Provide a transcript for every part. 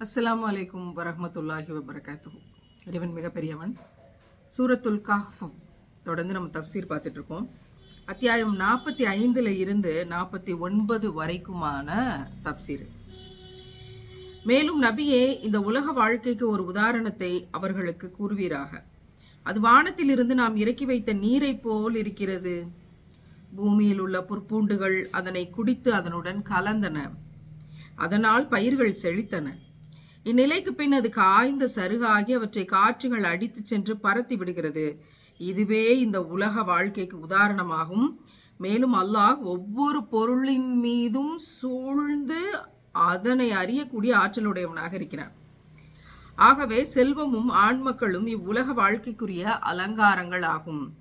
அஸ்லாம் அலைக்கும் வரமத்துல்லாஹி வபரகாத்து இறைவன் மிகப்பெரியவன். சூரத்துல் காஃபம் தொடர்ந்து நம்ம தப்சீர் பார்த்துட்ருக்கோம். அத்தியாயம் நாற்பத்தி ஐந்தில் இருந்து நாற்பத்தி ஒன்பது வரைக்குமான தப்சீர். மேலும் நபியே இந்த உலக வாழ்க்கைக்கு ஒரு உதாரணத்தை அவர்களுக்கு கூறுவீராக. அது வானத்திலிருந்து நாம் இறக்கி வைத்த நீரைப் போல் இருக்கிறது. பூமியில் உள்ள புற்பூண்டுகள் அதனை குடித்து அதனுடன் கலந்தன. அதனால் பயிர்கள் செழித்தன. இந்நிலைக்கு பின் அது காய்ந்த சருகாகி அவற்றை காற்றுகள் அடித்துச் சென்று பரத்தி விடுகிறது. இதுவே இந்த உலக வாழ்க்கைக்கு உதாரணமாகும். மேலும் அல்லாஹ் ஒவ்வொரு பொருளின் மீதும் சூழ்ந்து அதனை அறியக்கூடிய ஆற்றலுடையவனாக இருக்கிறான். ஆகவே செல்வமும் ஆண்மக்களும் இவ்வுலக வாழ்க்கைக்குரிய அலங்காரங்கள் ஆகும்.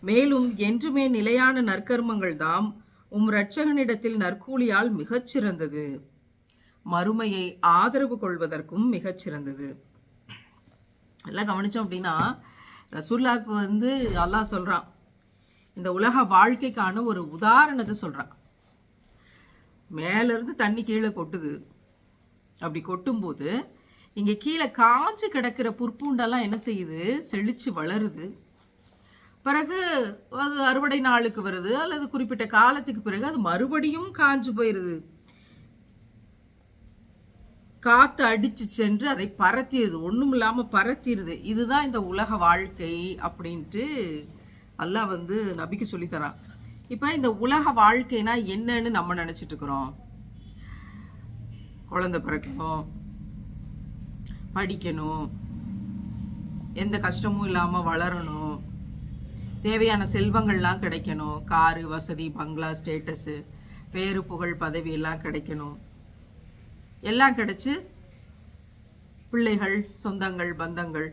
மேலும் என்றுமே நிலையான நற்கர்மங்கள் தாம் உம் இரட்சகனிடத்தில் நற்கூலியால் மிகச்சிறந்தது. மறுமையை ஆதரவு கொள்வதற்கும் மிகச்சிறந்தது. எல்லாம் கவனித்தோம் அப்படின்னா ரசூல்லாவுக்கு வந்து அல்லாஹ் சொல்கிறான் இந்த உலக வாழ்க்கைக்கான ஒரு உதாரணத்தை சொல்கிறான் மேலேருந்து தண்ணி கீழே கொட்டுது. அப்படி கொட்டும்போது இங்கே கீழே காஞ்சு கிடக்கிற புற்பூண்டெல்லாம் என்ன செய்யுது? செழிச்சு வளருது. பிறகு அது அறுவடை நாளுக்கு வருது அல்லது குறிப்பிட்ட காலத்துக்கு பிறகு அது மறுபடியும் காஞ்சு போயிடுது காத்து அடிச்சு சென்று அதை பரத்திடுது ஒன்றும் இல்லாமல் பரத்திடுது இதுதான் இந்த உலக வாழ்க்கை அப்படின்ட்டு அல்லாஹ் வந்து நபிக்கு சொல்லித்தரான். இப்போ இந்த உலக வாழ்க்கைனா என்னன்னு நம்ம நினச்சிட்டு இருக்கிறோம். குழந்தை பிறக்கணும் படிக்கணும் எந்த கஷ்டமும் இல்லாமல் வளரணும் தேவையான செல்வங்கள்லாம் கிடைக்கணும். காரு வசதி பங்களா ஸ்டேட்டஸு பேரு புகழ் பதவியெல்லாம் கிடைக்கணும். எல்லாம் கிடச்சி பிள்ளைகள் சொந்தங்கள் பந்தங்கள்.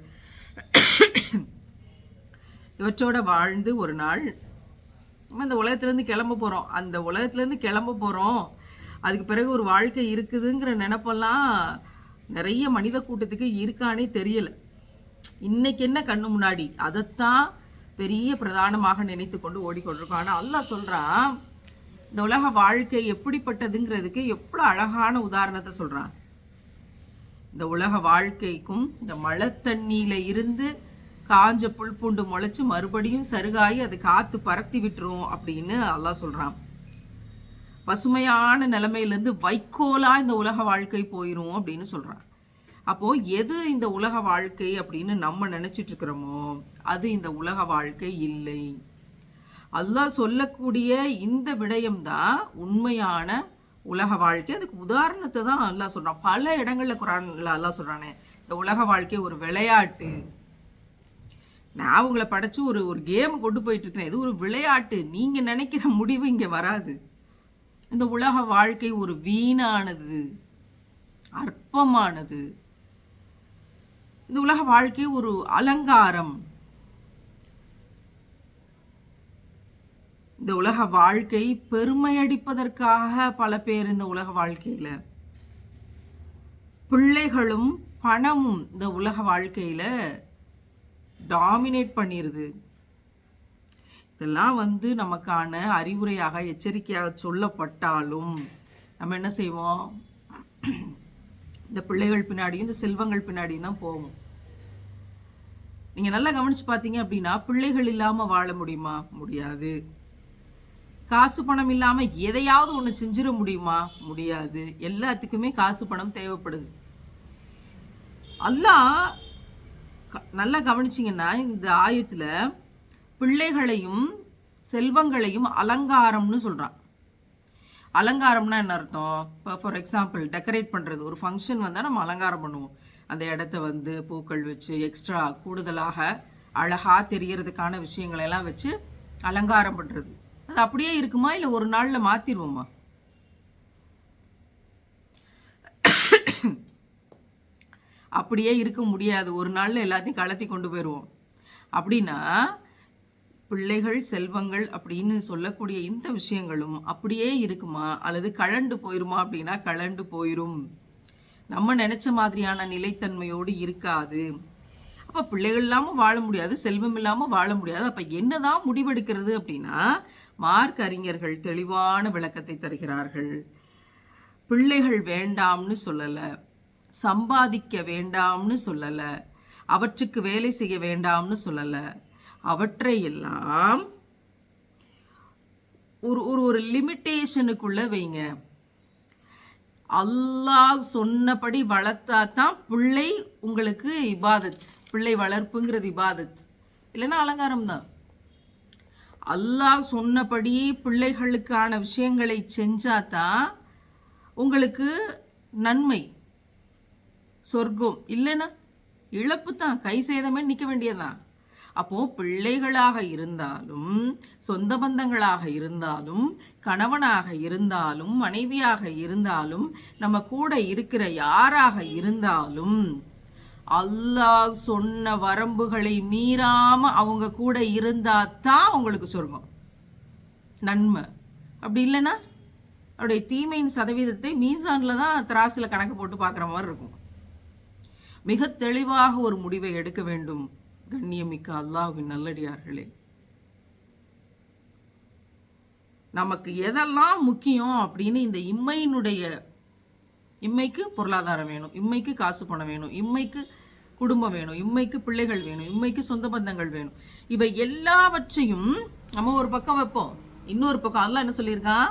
இவற்றோட வாழ்ந்து ஒரு நாள் நம்ம இந்த உலகத்துலேருந்து கிளம்ப போகிறோம் அந்த உலகத்துலேருந்து கிளம்ப போகிறோம் அதுக்கு பிறகு ஒரு வாழ்க்கை இருக்குதுங்கிற நினப்பெல்லாம் நிறைய மனித கூட்டத்துக்கு இருக்கானே தெரியல. இன்னைக்கு என்ன கண்ணு முன்னாடி? அதைத்தான் பெரிய பிரதானமாக நினைத்து கொண்டு ஓடிக்கொண்டிருக்கோம். ஆனால் அல்லா சொல்கிறான் இந்த உலக வாழ்க்கை எப்படிப்பட்டதுங்கிறதுக்கு எவ்வளோ அழகான உதாரணத்தை சொல்கிறான் இந்த உலக வாழ்க்கைக்கும் இந்த மழை தண்ணியில் இருந்து காஞ்ச புல் பூண்டு முளைச்சி மறுபடியும் சருகாயி அது காற்று பறத்தி விட்டுரும் அப்படின்னு அல்லாஹ் சொல்கிறான் பசுமையான நிலைமையிலேருந்து வைக்கோலாக இந்த உலக வாழ்க்கை போயிடும் அப்படின்னு சொல்கிறான் அப்போது எது இந்த உலக வாழ்க்கை அப்படின்னு நம்ம நினைச்சிட்டு இருக்கிறோமோ அது இந்த உலக வாழ்க்கை இல்லை. அல்லாஹ் சொல்லக்கூடிய இந்த விடயம்தான் உண்மையான உலக வாழ்க்கை. அதுக்கு உதாரணத்தை தான் அல்லாஹ் சொல்கிறான் பல இடங்களில் குரான்ல அல்லாஹ் சொல்கிறானே இந்த உலக வாழ்க்கை ஒரு விளையாட்டு. நான் உங்களை படைச்சு ஒரு ஒரு கேம் கொண்டு போயிட்டு இருக்கேன். இது ஒரு விளையாட்டு. நீங்கள் நினைக்கிற முடிவு இங்கே வராது. இந்த உலக வாழ்க்கை ஒரு வீணானது அற்பமானது. இந்த உலக வாழ்க்கை ஒரு அலங்காரம். இந்த உலக வாழ்க்கை பெருமையடிப்பதற்காக பல பேர் இந்த உலக வாழ்க்கையில். பிள்ளைகளும் பணமும் இந்த உலக வாழ்க்கையில் டாமினேட் பண்ணிடுது இதெல்லாம் வந்து நமக்கான அறிவுரையாக எச்சரிக்கையாக சொல்லப்பட்டாலும் நம்ம என்ன செய்வோம்? இந்த பிள்ளைகள் பின்னாடியும் இந்த செல்வங்கள் பின்னாடியும் தான் போவோம். நீங்கள் நல்லா கவனித்து பார்த்தீங்க அப்படின்னா பிள்ளைகள் இல்லாமல் வாழ முடியுமா? முடியாது. காசு பணம் இல்லாமல் எதையாவது ஒன்று செஞ்சிட முடியுமா? முடியாது. எல்லாத்துக்குமே காசு பணம் தேவைப்படுது. அல்லாஹ் நல்லா கவனிச்சிங்கன்னா இந்த ஆயத்தில் பிள்ளைகளையும் செல்வங்களையும் அலங்காரம்னு சொல்கிறான் அலங்காரம்னா என்ன அர்த்தம்? இப்போ ஃபார் எக்ஸாம்பிள் டெக்கரேட் பண்ணுறது ஒரு ஃபங்க்ஷன் வந்தால் நம்ம அலங்காரம் பண்ணுவோம். அந்த இடத்த வந்து பூக்கள் வச்சு எக்ஸ்ட்ரா கூடுதலாக அழகாக தெரிகிறதுக்கான விஷயங்களெல்லாம் வச்சு அலங்காரம் பண்ணுறது அது அப்படியே இருக்குமா இல்லை ஒரு நாளில் மாற்றிடுவோமா அப்படியே இருக்க முடியாது. ஒரு நாளில் எல்லாத்தையும் கலத்தி கொண்டு போயிடுவோம் அப்படின்னா பிள்ளைகள் செல்வங்கள் அப்படின்னு சொல்லக்கூடிய இந்த விஷயங்களும் அப்படியே இருக்குமா? அல்லது கலண்டு போயிருமா அப்படின்னா கலண்டு போயிரும். நம்ம நினைச்ச மாதிரியான நிலைத்தன்மையோடு இருக்காது. அப்ப பிள்ளைகள் இல்லாம வாழ முடியாது செல்வம் இல்லாமல் வாழ முடியாது. அப்ப என்னதான் முடிவெடுக்கிறது அப்படின்னா மார்க் அறிஞர்கள் தெளிவான விளக்கத்தை தருகிறார்கள். பிள்ளைகள் வேண்டாம்னு சொல்லலை. சம்பாதிக்க வேண்டாம்னு சொல்லலை. அவற்றுக்கு வேலை செய்ய வேண்டாம்னு சொல்லலை. அவற்றை எல்லாம் ஒரு ஒரு ஒரு லிமிட்டேஷனுக்குள்ள வைங்க. அல்லாஹ் சொன்னபடி வளர்த்தா தான் பிள்ளை உங்களுக்கு இபாதத். பிள்ளை வளர்ப்புங்கிறது இபாதத். இல்லைன்னா அலங்காரம் தான் அல்லாஹ் சொன்னபடி பிள்ளைகளுக்கான விஷயங்களை செஞ்சாதான் உங்களுக்கு நன்மை சொர்க்கம் இல்லைன்னா இழப்பு தான் கை சேதமே நிற்க வேண்டியதான் அப்போ பிள்ளைகளாக இருந்தாலும் சொந்த பந்தங்களாக இருந்தாலும் கணவனாக இருந்தாலும் மனைவியாக இருந்தாலும் நம்ம கூட இருக்கிற யாராக இருந்தாலும் அல்லாஹ் சொன்ன வரம்புகளை மீறாம அவங்க கூட இருந்தா தான் அவங்களுக்கு சொர்க்கம். நன்மை. அப்படி இல்லைன்னா அவருடைய தீமையின் சதவீதத்தை மீசான்ல தான் திராசுல கணக்கு போட்டு பார்க்குற மாதிரி இருக்கும். மிக தெளிவாக ஒரு முடிவை எடுக்க வேண்டும். கண்ணியமிக்க அல்லாஹ்வின் நல்லடியார்களே. நமக்கு எதெல்லாம் முக்கியம் அப்படின்னு இந்த இம்மையினுடைய இம்மைக்கு பொருளாதாரம் வேணும் இம்மைக்கு காசு பணம் வேணும் இம்மைக்கு குடும்பம் வேணும் இம்மைக்கு பிள்ளைகள் வேணும் இம்மைக்கு சொந்த பந்தங்கள் வேணும். இவை எல்லாவற்றையும் நம்ம ஒரு பக்கம் வைப்போம். இன்னொரு பக்கம் அல்ல என்ன சொல்லியிருக்கான்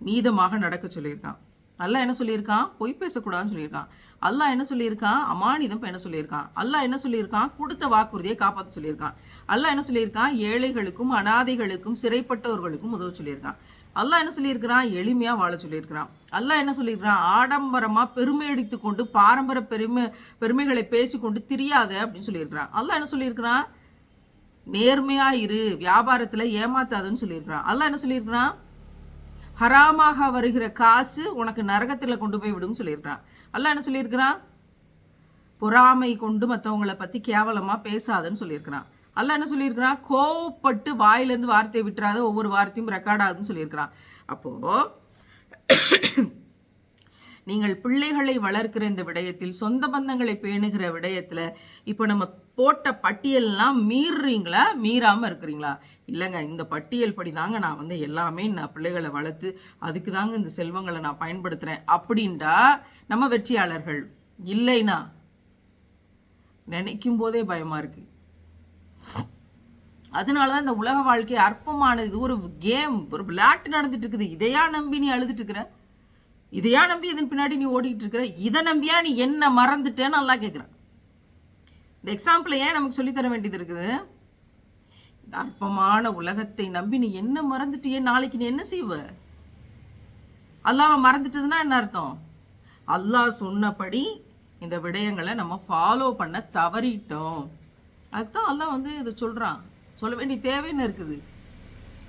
மீதமாக நடக்க சொல்லியிருக்கான் அல்லாஹ் என்ன சொல்லியிருக்கான் பொய் பேசக்கூடாதுன்னு சொல்லியிருக்கான் அல்லாஹ் என்ன சொல்லியிருக்கான் அமானிதம் என்ன சொல்லியிருக்கான் அல்லாஹ் என்ன சொல்லியிருக்கான் கொடுத்த வாக்குறுதியை காப்பாற்ற சொல்லியிருக்கான் அல்லாஹ் என்ன சொல்லியிருக்கான் ஏழைகளுக்கும் அனாதைகளுக்கும் சிறைப்பட்டவர்களுக்கும் உதவ சொல்லியிருக்கான் அல்லாஹ் என்ன சொல்லியிருக்கிறான்? எளிமையாக வாழ சொல்லியிருக்கிறான். அல்லாஹ் என்ன சொல்லியிருக்கிறான்? ஆடம்பரமாக பெருமை அடித்து கொண்டு பாரம்பரிய பெருமை பெருமைகளை பேசிக்கொண்டு திரியாத அப்படின்னு சொல்லியிருக்கிறான். அல்லாஹ் என்ன சொல்லியிருக்கிறான்? நேர்மையாக இரு வியாபாரத்தில் ஏமாத்தாதுன்னு சொல்லியிருக்கிறான். அல்லாஹ் என்ன சொல்லியிருக்கிறான்? ஹராமாக வருகிற காசு உனக்கு நரகத்தில் கொண்டு போய் விடும்னு சொல்லியிருக்கிறான். அல்லாஹ் என்ன சொல்லியிருக்கிறான்? பொறாமை கொண்டு மற்றவங்கள பற்றி கேவலமாக பேசாதன்னு சொல்லியிருக்கிறான். அல்ல என்ன சொல்லியிருக்கிறான் கோவப்பட்டு வாயிலேருந்து வார்த்தையை விட்டுறாத ஒவ்வொரு வார்த்தையும் ரெக்கார்ட் ஆகுதுன்னு சொல்லியிருக்கிறான். அப்போது நீங்கள் பிள்ளைகளை வளர்க்கிற இந்த விடயத்தில் சொந்த பந்தங்களை பேணுகிற விடயத்தில் இப்போ நம்ம போட்ட பட்டியல்லாம் மீறுறீங்களா? மீறாமல் இருக்கிறீங்களா? இல்லைங்க இந்த பட்டியல் படி தாங்க நான் வந்து எல்லாமே நான் பிள்ளைகளை வளர்த்து அதுக்கு தாங்க இந்த செல்வங்களை நான் பயன்படுத்துகிறேன் அப்படின்டா நம்ம வெற்றியாளர்கள். இல்லைனா நினைக்கும் போதே பயமாக இருக்குது அதனால தான் இந்த உலக வாழ்க்கை அற்பமானது. இது ஒரு கேம் ஒரு விளையாட்டு நடந்துட்டு இருக்குது இதையா நம்பி நீ அழுதுட்டு இருக்கிற இதையா நம்பி இதன் பின்னாடி நீ ஓடிக்கிட்டு இருக்கிற இதை நம்பியா நீ என்ன மறந்துட்டேன்னு நல்லா கேட்குறேன். இந்த எக்ஸாம்பிள் ஏன் நமக்கு சொல்லித்தர வேண்டியது இருக்குது? இந்த அற்பமான உலகத்தை நம்பி நீ என்ன மறந்துட்டியே? நாளைக்கு நீ என்ன செய்வ? அல்லாஹ் மறந்துட்டதுன்னா என்ன அர்த்தம்? அல்லாஹ் சொன்னபடி இந்த விடயங்களை நம்ம ஃபாலோ பண்ண தவறிட்டோம். அதுதான் அல்லாஹ் வந்து இதை சொல்கிறான் சொல்ல வேண்டிய தேவைன்னு இருக்குது?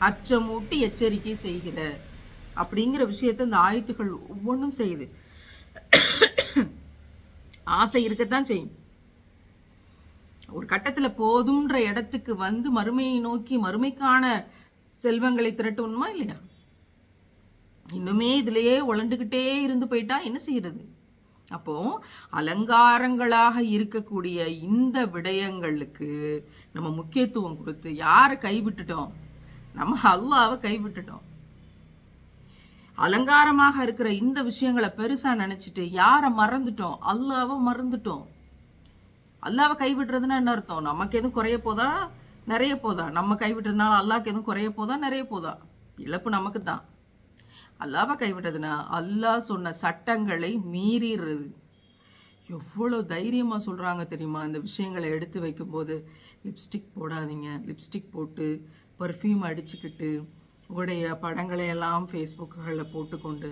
அச்சமூட்டி எச்சரிக்கை செய்கிற அப்படிங்கிற விஷயத்த இந்த ஆயுத்துகள் ஒவ்வொன்றும் செய்யுது. ஆசை இருக்கத்தான் செய்யும். ஒரு கட்டத்தில் போதும்ன்ற இடத்துக்கு வந்து மறுமையை நோக்கி மறுமைக்கான செல்வங்களை திரட்டணுமா இல்லையா? இன்னுமே இதுலயே உழண்டுக்கிட்டே இருந்து போயிட்டா என்ன செய்யறது? அப்போ அலங்காரங்களாக இருக்கக்கூடிய இந்த விடயங்களுக்கு நம்ம முக்கியத்துவம் கொடுத்து யாரை கைவிட்டுட்டோம்? நம்ம அல்லாவை கைவிட்டுட்டோம். அலங்காரமாக இருக்கிற இந்த விஷயங்களை பெருசா நினைச்சிட்டு யாரை மறந்துட்டோம்? அல்லாவை மறந்துட்டோம். அல்லாவை கைவிடுறதுன்னா என்ன அர்த்தம்? நமக்கு எதுவும் குறைய போதா? நிறைய போதா. நம்ம கைவிட்டதுனால அல்லாவுக்கு எதுவும் குறைய போதா? நிறைய போதா. இழப்பு நமக்கு தான் அல்லாவை கைவிட்டதுன்னா அல்லாஹ் சொன்ன சட்டங்களை மீறிடுறது எவ்வளோ தைரியமாக சொல்கிறாங்க தெரியுமா? இந்த விஷயங்களை எடுத்து வைக்கும்போது லிப்ஸ்டிக் போடாதீங்க. லிப்ஸ்டிக் போட்டு பர்ஃப்யூம் அடிச்சுக்கிட்டு உங்களுடைய படங்களை எல்லாம் ஃபேஸ்புக்குகளில் போட்டுக்கொண்டு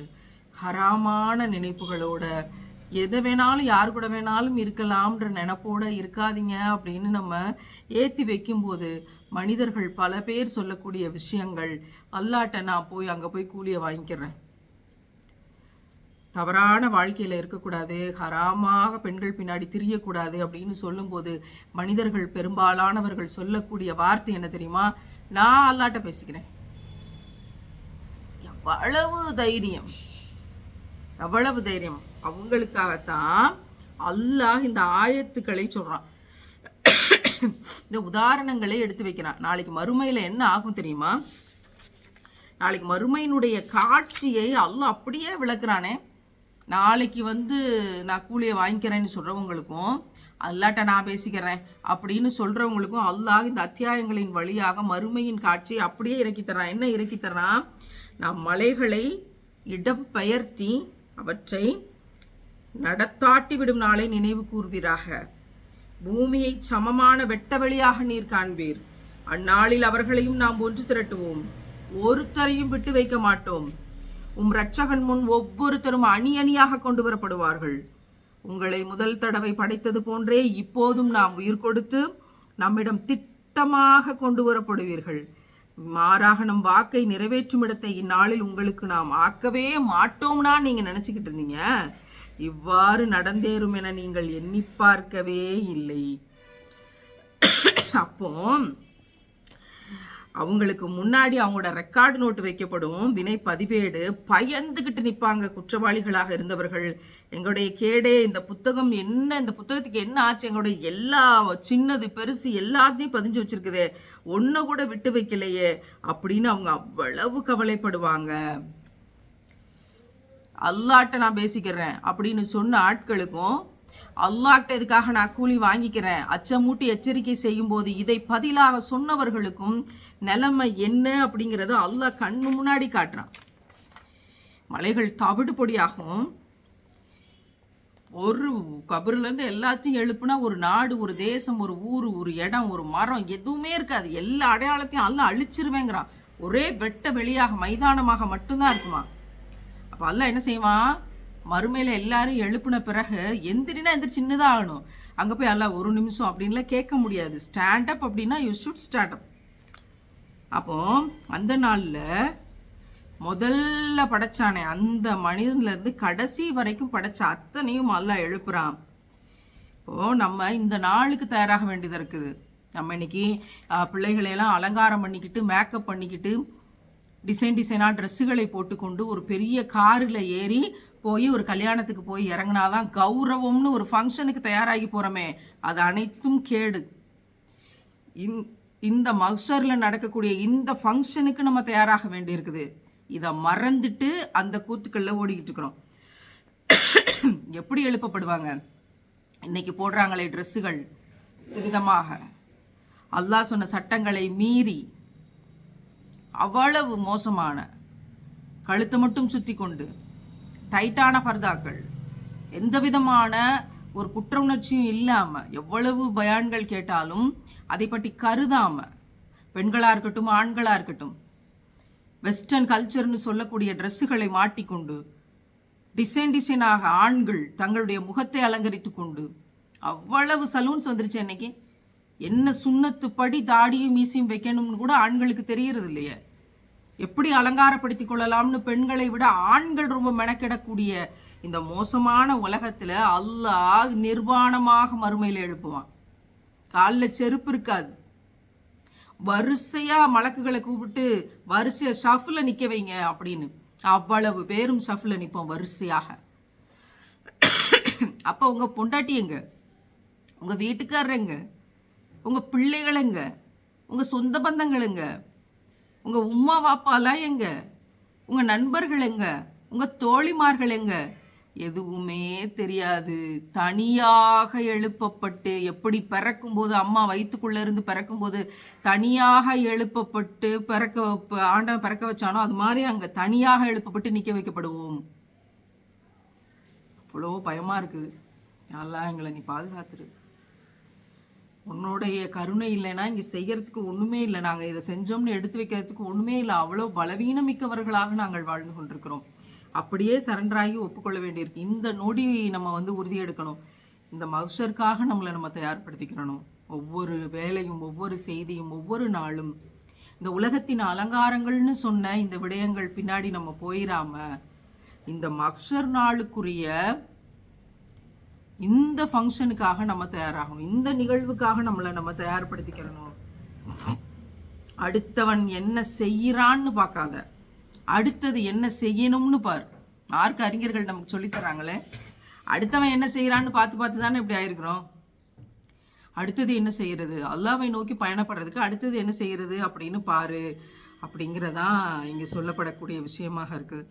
ஹராமான நினைப்புகளோட எதை வேணாலும் யார் கூட வேணாலும் இருக்கலாம்ன்ற நினப்போட இருக்காதீங்க அப்படின்னு நம்ம ஏற்றி வைக்கும்போது மனிதர்கள் பல பேர் சொல்லக்கூடிய விஷயங்கள் அல்லாட்ட நான் போய் அங்கே போய் கூலியை வாங்கிக்கிறேன். தவறான வாழ்க்கையில் இருக்கக்கூடாது ஹராமாக பெண்கள் பின்னாடி திரியக்கூடாது அப்படின்னு சொல்லும்போது மனிதர்கள் பெரும்பாலானவர்கள் சொல்லக்கூடிய வார்த்தை என்ன தெரியுமா? நான் அல்லாட்ட பேசிக்கிறேன். எவ்வளவு தைரியம். எவ்வளவு தைரியம். அவங்களுக்காகத்தான் அல்லாஹ் இந்த ஆயத்துக்களை சொல்றான். இந்த உதாரணங்களை எடுத்து வைக்கிறான். நாளைக்கு மறுமையில என்ன ஆகும் தெரியுமா? நாளைக்கு மறுமையினுடைய காட்சியை அல்லாஹ் அப்படியே விளக்குறானே. நாளைக்கு வந்து நான் கூலியை வாங்கிக்கிறேன்னு சொல்கிறவங்களுக்கும் அல்லாட்ட நான் பேசிக்கிறேன் அப்படின்னு சொல்கிறவங்களுக்கும் அல்லாஹ் இந்த அத்தியாயங்களின் வழியாக மறுமையின் காட்சியை அப்படியே இறக்கி என்ன இறக்கி தர்றான்? நான் மலைகளை இடம் பெயர்த்தி அவற்றை நடத்தாட்டி விடும் நாளை நினைவு கூர்வீராக. பூமியை சமமான வெட்டவெளியாக நீர் காண்பீர். அந்நாளில் அவர்களையும் நாம் ஒன்று திரட்டுவோம். ஒருத்தரையும் விட்டு வைக்க மாட்டோம். உம் இரட்சகன் முன் ஒவ்வொருத்தரும் அணி அணியாக கொண்டு வரப்படுவார்கள். உங்களை முதல் தடவை படைத்தது போன்றே இப்போதும் நாம் உயிர் கொடுத்து நம்மிடம் திட்டமாக கொண்டு வரப்படுவீர்கள். மாறாக நம் வாக்கை நிறைவேற்றும் இடத்தை இந்நாளில் உங்களுக்கு நாம் ஆக்கவே மாட்டோம்னா நீங்க நினைச்சுக்கிட்டு இருந்தீங்க? இவ்வாறு நடந்தேறும் என நீங்கள் எண்ணி பார்க்கவே இல்லை. அப்போ அவங்களுக்கு முன்னாடி அவங்களோட ரெக்கார்டு நோட்டு வைக்கப்படும். வினை பதிவேடு பயந்துகிட்டு நிற்பாங்க குற்றவாளிகளாக இருந்தவர்கள். எங்களுடைய கேடே இந்த புத்தகம் என்ன இந்த புத்தகத்துக்கு என்ன ஆச்சு? எங்களுடைய எல்லா சின்னது பெருசு எல்லாத்தையும் பதிஞ்சு வச்சிருக்குதே. ஒன்று கூட விட்டு வைக்கலையே அப்படின்னு அவங்க அவ்வளவு கவலைப்படுவாங்க. அல்லாட்ட நான் பேசிக்கிறேன் அப்படின்னு சொன்ன ஆட்களுக்கும் அல்லாட்ட இதுக்காக நான் கூலி வாங்கிக்கிறேன்? அச்சமூட்டி எச்சரிக்கை செய்யும் போது இதை பதிலாக சொன்னவர்களுக்கும் நிலைமை என்ன அப்படிங்கிறத அல்லாஹ் கண்ணு முன்னாடி காட்டுறான். மலைகள் தவிடு பொடியாகும். ஒரு கபர்லேருந்து எல்லாத்தையும் எழுப்புனா ஒரு நாடு ஒரு தேசம் ஒரு ஊர் ஒரு இடம் ஒரு மரம் எதுவுமே இருக்காது. எல்லா அடையாளத்தையும் எல்லாம் அழிச்சிருவேங்கிறான். ஒரே வெட்ட வெளியாக மைதானமாக மட்டும்தான் இருக்குமா? அப்போ அல்ல என்ன செய்வான்? மறுமையில் எல்லாரும் எழுப்புன பிறகு எந்திரினா எந்திரி சின்னதாக ஆகணும். அங்கே போய் எல்லாம் ஒரு நிமிஷம் அப்படின்லாம் கேட்க முடியாது. ஸ்டாண்ட் அப் அப்படின்னா யூ ஷுட் ஸ்டாண்டப் அப்போ அந்த நாளில் முதல்ல படைச்சானே அந்த மனிதன்லேருந்து கடைசி வரைக்கும் படைச்ச அத்தனையும் அல்ல எழுப்புறான். இப்போ நம்ம இந்த நாளுக்கு தயாராக வேண்டியதாக இருக்குது. நம்ம இன்னைக்கு பிள்ளைகளையெல்லாம் அலங்காரம் பண்ணிக்கிட்டு மேக்கப் பண்ணிக்கிட்டு டிசைன் டிசைனாக ட்ரெஸ்ஸுகளை போட்டுக்கொண்டு ஒரு பெரிய காரில் ஏறி போய் ஒரு கல்யாணத்துக்கு போய் இறங்கினாதான் கௌரவம்னு ஒரு ஃபங்க்ஷனுக்கு தயாராகி போகிறோமே அது அனைத்தும் கேடு. இந் இந்த மக்சரில் நடக்கக்கூடிய இந்த ஃபங்க்ஷனுக்கு நம்ம தயாராக வேண்டியிருக்குது. இதை மறந்துட்டு அந்த கூத்துக்களில் ஓடிக்கிட்டு இருக்கிறோம். எப்படி எழுப்பப்படுவாங்க? இன்னைக்கு போடுறாங்களே ட்ரெஸ்ஸுகள் விதமாக. அல்லாஹ் சொன்ன சட்டங்களை மீறி அவ்வளவு மோசமான கழுத்தை மட்டும் சுற்றி கொண்டு டைட்டான பர்தாக்கள். எந்த விதமான ஒரு குற்ற உணர்ச்சியும் இல்லாமல் எவ்வளவு பயான்கள் கேட்டாலும் அதை பற்றி கருதாமல் பெண்களாக இருக்கட்டும் ஆண்களாக இருக்கட்டும் வெஸ்டர்ன் கல்ச்சர்னு சொல்லக்கூடிய ட்ரெஸ்ஸுகளை மாட்டிக்கொண்டு டிசைன் டிசைனாக ஆண்கள் தங்களுடைய முகத்தை அலங்கரித்து கொண்டு அவ்வளவு சலூன்ஸ் வந்துருச்சு அன்னைக்கு. என்ன சுண்ணத்துப்படி தாடியும் மீசியும் வைக்கணும்னு கூட ஆண்களுக்கு தெரியறது இல்லையே எப்படி அலங்காரப்படுத்திக் கொள்ளலாம்னு பெண்களை விட ஆண்கள் ரொம்ப மெனக்கிடக்கூடிய இந்த மோசமான உலகத்துல அல்லாஹ் நிர்வாணமாக மறுமையில் எழுப்புவான். காலில் செருப்பு இருக்காது. வரிசையா மலக்குகளை கூப்பிட்டு வரிசையா ஷஃபில் நிக்க வைங்க அப்படின்னு அவ்வளவு பேரும் ஷஃபில் நிற்போம் வரிசையாக. அப்போ உங்க பொண்டாட்டி எங்க? உங்க வீட்டுக்காரருங்க உங்க பிள்ளைகளுங்க உங்க சொந்த பந்தங்களுங்க உங்கள் உம்மா வாப்பாலாம் எங்க? உங்கள் நண்பர்கள் எங்க? உங்கள் தோழிமார்கள் எங்க? எதுவுமே தெரியாது. தனியாக எழுப்பப்பட்டு எப்படி பிறக்கும்போது அம்மா வயிற்றுக்குள்ளே இருந்து பிறக்கும்போது தனியாக எழுப்பப்பட்டு பிறக்க ஆண்டவன் பிறக்க வச்சானோ அது மாதிரி அங்கே தனியாக எழுப்பப்பட்டு நிற்க வைக்கப்படுவோம். அவ்வளோ பயமாக இருக்குது. நல்லா எங்களை நீ பாதுகாத்துரு உன்னுடைய கருணை இல்லைன்னா இங்கே செய்யறதுக்கு ஒன்றுமே இல்லை. நாங்கள் இதை செஞ்சோம்னு எடுத்து வைக்கிறதுக்கு ஒன்றுமே இல்லை. அவ்வளோ பலவீனமிக்கவர்களாக நாங்கள் வாழ்ந்து கொண்டிருக்கிறோம். அப்படியே சரண்டராகி ஒப்புக்கொள்ள வேண்டியிருக்கு. இந்த நொடி நம்ம வந்து உறுதி எடுக்கணும். இந்த மகுஷருக்காக நம்மளை நம்ம தயார்படுத்திக்கிறணும். ஒவ்வொரு வேலையும் ஒவ்வொரு செய்தியும் ஒவ்வொரு நாளும். இந்த உலகத்தின் அலங்காரங்கள்னு சொன்ன இந்த விடயங்கள் பின்னாடி நம்ம போயிடாம இந்த மக்ஷர் நாளுக்குரிய இந்த ஃபங்க்ஷனுக்காக நம்ம தயாராகணும். இந்த நிகழ்வுக்காக நம்மளை நம்ம தயார்படுத்திக்கிறணும் அடுத்தவன் என்ன செய்யறான்னு பார்க்காத. அடுத்தது என்ன செய்யணும்னு பார். மார்க் அறிஞர்கள் நமக்கு சொல்லித்தராங்களே அடுத்தவன் என்ன செய்கிறான்னு பார்த்து பார்த்து தானே இப்படி ஆயிருக்கிறோம். அடுத்தது என்ன செய்கிறது அல்லாவை நோக்கி பயணப்படுறதுக்கு அடுத்தது என்ன செய்கிறது அப்படின்னு பாரு. அப்படிங்கிறதான் இங்கே சொல்லப்படக்கூடிய விஷயமாக இருக்குது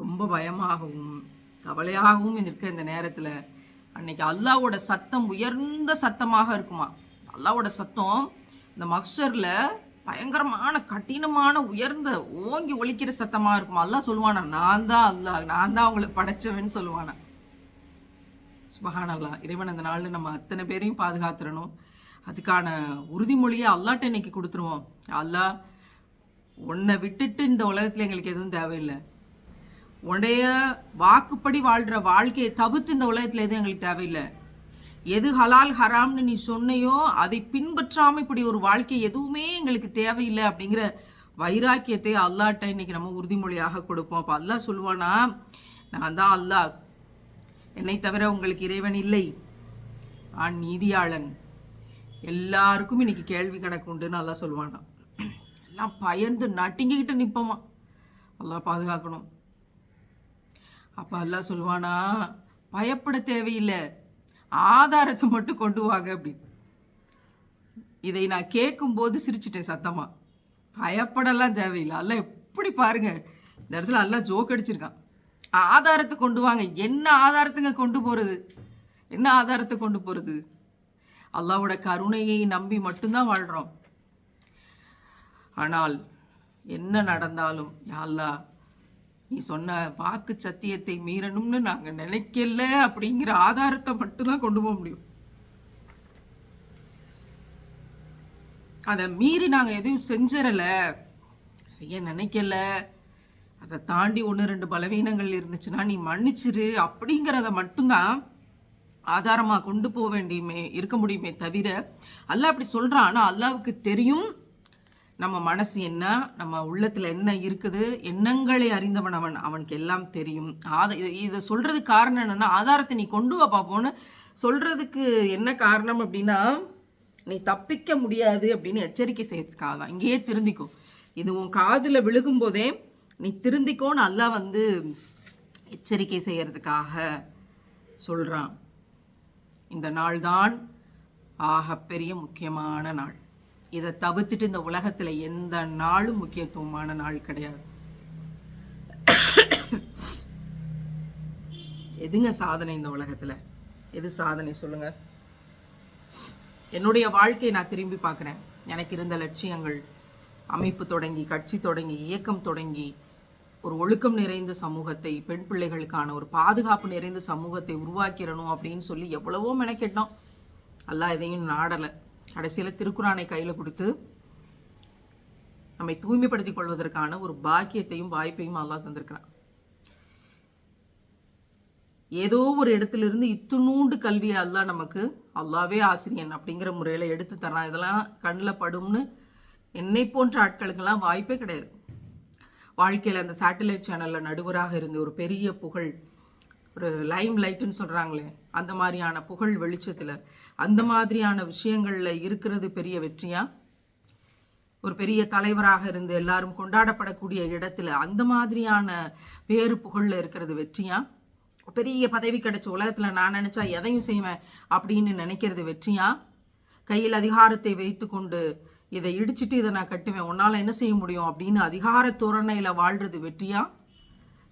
ரொம்ப பயமாகவும் கவலையாகவும் இருக்க இந்த நேரத்தில். அன்னைக்கு அல்லாவோட சத்தம் உயர்ந்த சத்தமாக இருக்குமா? அல்லாவோட சத்தம் இந்த மக்சரில் பயங்கரமான கடினமான உயர்ந்த ஓங்கி ஒழிக்கிற சத்தமாக இருக்குமா? அல்லா சொல்லுவானா நான் தான் அல்லாஹ் நான் தான் அவங்களை படைச்சவன் சொல்லுவானா. சுபஹான் அல்லாஹ் இறைவன் அந்த நாளில் நம்ம அத்தனை பேரையும் பாதுகாத்துறணும். அதுக்கான உறுதிமொழியை அல்லாட்ட இன்னைக்கு கொடுத்துருவோம். அல்லாஹ் உன்னை விட்டுட்டு இந்த உலகத்தில் எங்களுக்கு எதுவும் தேவையில்லை. உடைய வாக்குப்படி வாழ்கிற வாழ்க்கையை தவிர்த்து இந்த உலகத்தில் எதுவும் எங்களுக்கு தேவையில்லை. எது ஹலால் ஹராம்னு நீ சொன்னையோ அதை பின்பற்றாமல் இப்படி ஒரு வாழ்க்கை எதுவுமே எங்களுக்கு தேவையில்லை அப்படிங்கிற வைராக்கியத்தை அல்லாட்ட இன்னைக்கு நம்ம உறுதிமொழியாக கொடுப்போம். அப்போ அல்லா சொல்லுவானா நான் தான் அல்லாஹ். என்னை தவிர உங்களுக்கு இறைவன் இல்லை. நான் நீதியாளன். எல்லாருக்கும் இன்னைக்கு கேள்வி கணக்கு உண்டுன்னு சொல்லுவானா. எல்லாம் பயந்து நட்டிங்கிக்கிட்டு நிற்போமா நல்லா பாதுகாக்கணும். அப்போ எல்லாம் சொல்லுவானா பயப்பட தேவையில்லை. ஆதாரத்தை மட்டும் கொண்டு வாங்க அப்படி இதை நான் கேட்கும்போது சிரிச்சிட்டேன் சத்தமாக பயப்படலாம் தேவையில்லை. அல்ல எப்படி பாருங்க. இந்த இடத்துல எல்லாம் ஜோக் அடிச்சிருக்கான். ஆதாரத்தை கொண்டு வாங்க. என்ன ஆதாரத்துங்க கொண்டு போகிறது என்ன ஆதாரத்தை கொண்டு போகிறது அல்லாவோட கருணையை நம்பி மட்டும்தான் வாழ்கிறோம் ஆனால் என்ன நடந்தாலும் யாழ்லா நீ சொன்ன வாக்கு சத்தியத்தை மீறணும்னு நாங்க நினைக்கல அப்படிங்கிற ஆதாரத்தை மட்டும்தான் கொண்டு போக முடியும். அதை மீறி நாங்க எதுவும் செஞ்சிடல செய்ய நினைக்கல. அதை தாண்டி ஒன்று ரெண்டு பலவீனங்கள் இருந்துச்சுன்னா நீ மன்னிச்சிரு அப்படிங்கிறத மட்டும்தான் ஆதாரமாக கொண்டு போக வேண்டியுமே இருக்க முடியுமே தவிர அல்லாஹ் அப்படி சொல்கிறான் ஆனால் அல்லாவுக்கு தெரியும் நம்ம மனசு என்ன நம்ம உள்ளத்தில் என்ன இருக்குது எண்ணங்களை அறிந்தவன் அவன் அவனுக்கு எல்லாம் தெரியும். ஆத இதை- சொல்கிறதுக்கு காரணம் என்னென்னா ஆதாரத்தை நீ கொண்டு வா பார்ப்போன்னு சொல்கிறதுக்கு என்ன காரணம் அப்படின்னா நீ தப்பிக்க முடியாது அப்படின்னு எச்சரிக்கை செய்யறதுக்காக தான். இங்கேயே திருந்திக்கோ. இது உன் காதில் விழுகும்போதே நீ திருந்திக்கோன்னு நல்லா வந்து எச்சரிக்கை செய்கிறதுக்காக சொல்கிறான் இந்த நாள் தான் ஆகப்பெரிய முக்கியமான நாள். இதை தவிர்த்துட்டு இந்த உலகத்தில் எந்த நாளும் முக்கியத்துவமான நாள் கிடையாது. எதுங்க சாதனை இந்த உலகத்தில்? எது சாதனை சொல்லுங்க? என்னுடைய வாழ்க்கையை நான் திரும்பி பார்க்குறேன். எனக்கு இருந்த லட்சியங்கள் அமைப்பு தொடங்கி கட்சி தொடங்கி இயக்கம் தொடங்கி ஒரு ஒழுக்கம் நிறைந்த சமூகத்தை பெண் பிள்ளைகளுக்கான ஒரு பாதுகாப்பு நிறைந்த சமூகத்தை உருவாக்கிடணும் அப்படின்னு சொல்லி எவ்வளவோ மெனக்கெட்டோம். அல்லாஹ் எதையும் நாடலை. கடைசியில் திருக்குறானை கையில் கொடுத்து நம்மை தூய்மைப்படுத்திக் கொள்வதற்கான ஒரு பாக்கியத்தையும் வாய்ப்பையும் அல்லாஹ் தந்திருக்கிறான். ஏதோ ஒரு இடத்துலேருந்து இத்துணூண்டு கல்வியை அல்லா நமக்கு அல்லாவே ஆசிரியன் அப்படிங்கிற முறையில் எடுத்து தரான் இதெல்லாம் கண்ணில் படும்னு என்னை போன்ற ஆட்களுக்கெல்லாம் வாய்ப்பே கிடையாது. வாழ்க்கையில் அந்த சேட்டலைட் சேனலில் நடுவராக இருந்து ஒரு பெரிய புகழ் ஒரு லைம் லைட்டுன்னு சொல்கிறாங்களே அந்த மாதிரியான புகழ் வெளிச்சத்தில் அந்த மாதிரியான விஷயங்களில் இருக்கிறது பெரிய வெற்றியா? ஒரு பெரிய தலைவராக இருந்து எல்லாரும் கொண்டாடப்படக்கூடிய இடத்துல அந்த மாதிரியான பேரு புகழில் இருக்கிறது வெற்றியா? பெரிய பதவி கிடைச்ச உலகத்தில் நான் நினச்சா எதையும் செய்வேன் அப்படின்னு நினைக்கிறது வெற்றியா? கையில் அதிகாரத்தை வைத்துக்கொண்டு இதை இடிச்சிட்டு இதை நான் கட்டுவேன் உன்னால் என்ன செய்ய முடியும் அப்படின்னு அதிகார தோரணையில் வாழ்கிறது வெற்றியா?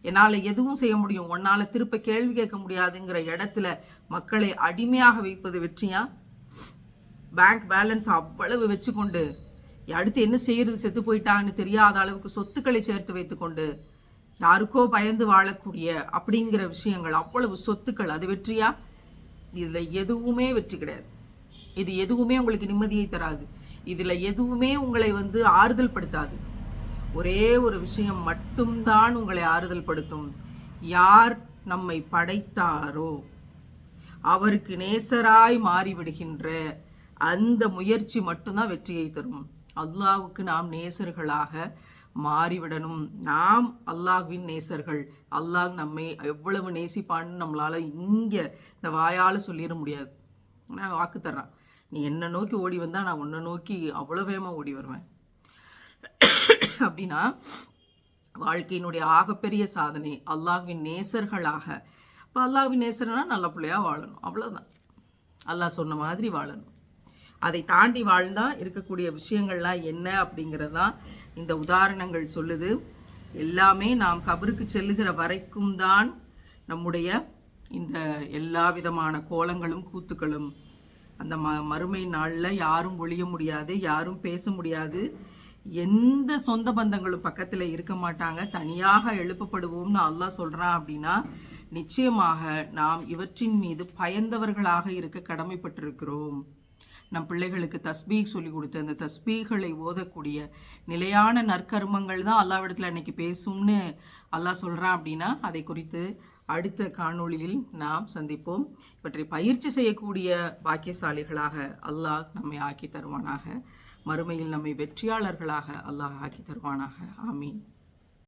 என்னால் எதுவும் செய்ய முடியும். உன்னால் திருப்ப கேள்வி கேட்க முடியாதுங்கிற இடத்துல மக்களை அடிமையாக வைப்பது வெற்றியா? பேங்க் பேலன்ஸ் அவ்வளவு வச்சுக்கொண்டு அடுத்து என்ன செய்யறது? செத்து போயிட்டான்னு தெரியாத அளவுக்கு சொத்துக்களை சேர்த்து வைத்துக்கொண்டு யாருக்கோ பயந்து வாழக்கூடிய அப்படிங்கிற விஷயங்கள் அவ்வளவு சொத்துக்கள் அது வெற்றியா? இதில் எதுவுமே வெற்றி கிடையாது. இது எதுவுமே உங்களுக்கு நிம்மதியை தராது. இதில் எதுவுமே உங்களை வந்து ஆறுதல் படுத்தாது ஒரே ஒரு விஷயம் மட்டும்தான் உங்களை ஆறுதல் படுத்தும். யார் நம்மை படைத்தாரோ அவருக்கு நேசராய் மாறிவிடுகின்ற அந்த முயற்சி மட்டும்தான் வெற்றியை தரும். அல்லாவுக்கு நாம் நேசர்களாக மாறிவிடணும். நாம் அல்லாஹ்வின் நேசர்கள். அல்லாஹ் நம்மை எவ்வளவு நேசிப்பான்னு நம்மளால் இங்கே இந்த வாயால் சொல்லிட முடியாது. நான் வாக்கு தர்றேன். நீ என்னை நோக்கி ஓடி வந்தால் நான் உன்னை நோக்கி அவ்வளோ வேகமாக ஓடி வருவேன். அப்படின்னா வாழ்க்கையினுடைய ஆகப்பெரிய சாதனை அல்லாஹ்வின் நேசர்களாக. இப்போ அல்லாஹ்வின் நேசர்னா நல்ல பிள்ளையாக வாழணும். அவ்வளோதான் அல்லாஹ் சொன்ன மாதிரி வாழணும். அதை தாண்டி வாழ்ந்தால் இருக்கக்கூடிய விஷயங்கள்லாம் என்ன அப்படிங்கிறதான் இந்த உதாரணங்கள் சொல்லுது. எல்லாமே நாம் கபருக்கு செல்லுகிற வரைக்கும் தான் நம்முடைய இந்த எல்லா விதமான கோலங்களும் கூத்துக்களும் அந்த ம மறுமை நாளில் யாரும் ஒழிய முடியாது யாரும் பேச முடியாது. எந்த சொந்த பந்தங்களும் பக்கத்தில் இருக்க மாட்டாங்க. தனியாக எழுப்பப்படுவோம்னு அல்லாஹ் சொல்கிறான் அப்படின்னா நிச்சயமாக நாம் இவற்றின் மீது பயந்தவர்களாக இருக்க கடமைப்பட்டிருக்கிறோம். நம் பிள்ளைகளுக்கு தஸ்பீக் சொல்லி கொடுத்து அந்த தஸ்பீகளை ஓதக்கூடிய நிலையான நற்கர்மங்கள் தான் அல்லாவிடத்தில் அன்னைக்கு பேசும்னு அல்லாஹ் சொல்கிறான் அப்படின்னா அதை குறித்து அடுத்த காணொளியில் நாம் சந்திப்போம். இவற்றை பயிற்சி செய்யக்கூடிய பாக்கியசாலிகளாக அல்லாஹ் நம்மை ஆக்கி தருவானாக. மறுமையில் நம்மை வெற்றியாளர்களாக அல்லாஹ் ஆக்கி தருவானாக. ஆமீன்.